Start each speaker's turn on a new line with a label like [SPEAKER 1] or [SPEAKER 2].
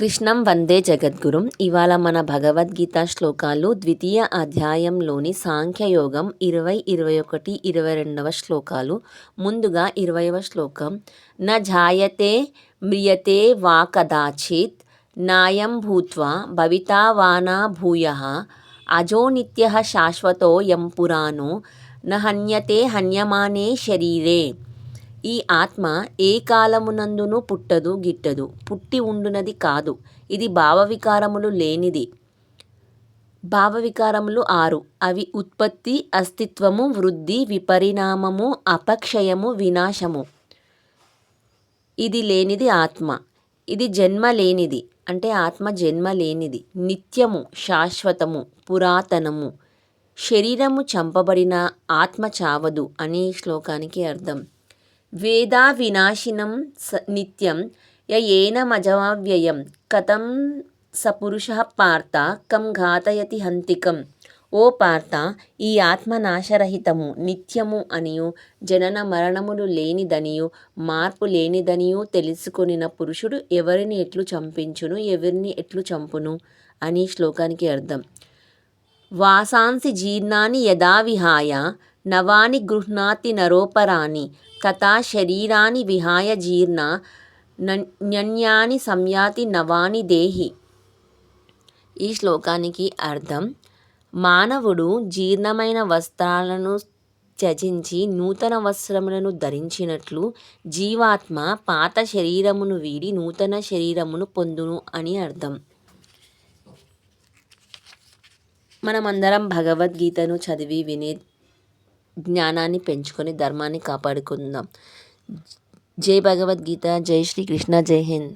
[SPEAKER 1] కృష్ణం వందే జగద్గురుం. ఇవాళ మన భగవద్గీత శ్లోకాలు ద్వితీయ అధ్యాయంలోని సాంఖ్యయోగం ఇరవై ఇరవై ఒకటి ఇరవై రెండవ శ్లోకాలు. ముందుగా ఇరవైవ శ్లోకం. న జాయతే మ్రియతే వా కదాచిత్ నాయం భూత్వా భవితావానా భూయ అజో నిత్య శాశ్వతో యం పురాణో నహన్యతే హన్యమానే శరీరే ఈ ఆత్మ ఏ కాలమునందును పుట్టదు గిట్టదు. పుట్టి ఉండునది కాదు. ఇది భావవికారములు లేనిది. భావవికారములు ఆరు. అవి ఉత్పత్తి అస్తిత్వము వృద్ధి విపరిణామము అపక్షయము వినాశము. ఇది లేనిది ఆత్మ. ఇది జన్మ లేనిది. అంటే ఆత్మ జన్మ లేనిది. నిత్యము శాశ్వతము పురాతనము. శరీరము చంపబడిన ఆత్మ చావదు అనే శ్లోకానికి అర్థం. వేదా వినాశినం స నిత్యం యయేనమజమవ్యయం కథం సపురుష పార్థ కం ఘాతయతి హంతికం ఓ పార్థ ఈ ఆత్మ నాశరహితము నిత్యము అనియు జనన మరణములు లేనిదనియు మార్పు లేనిదనియు తెలుసుకొనిన పురుషుడు ఎవరిని ఎట్లు చంపించును ఎవరిని ఎట్లు చంపును అని శ్లోకానికి అర్థం. వాసాంసి జీర్ణాన్ని యదా విహాయ నవాని గృహ్ణాతి నరోపరాని తథా శరీరాన్ని విహాయ జీర్ణ న్యన్యాని సంయాతి నవాని దేహి. ఈ శ్లోకానికి అర్థం మానవుడు జీర్ణమైన వస్త్రాలను త్యజించి నూతన వస్త్రములను ధరించినట్లు జీవాత్మ పాత శరీరమును వీడి నూతన శరీరమును పొందును అని అర్థం. మనమందరం భగవద్గీతను చదివి వినే జ్ఞానాన్ని పెంచుకొని ధర్మాన్ని కాపాడుకుందాం. జై భగవద్గీత జై శ్రీకృష్ణ జై హింద్.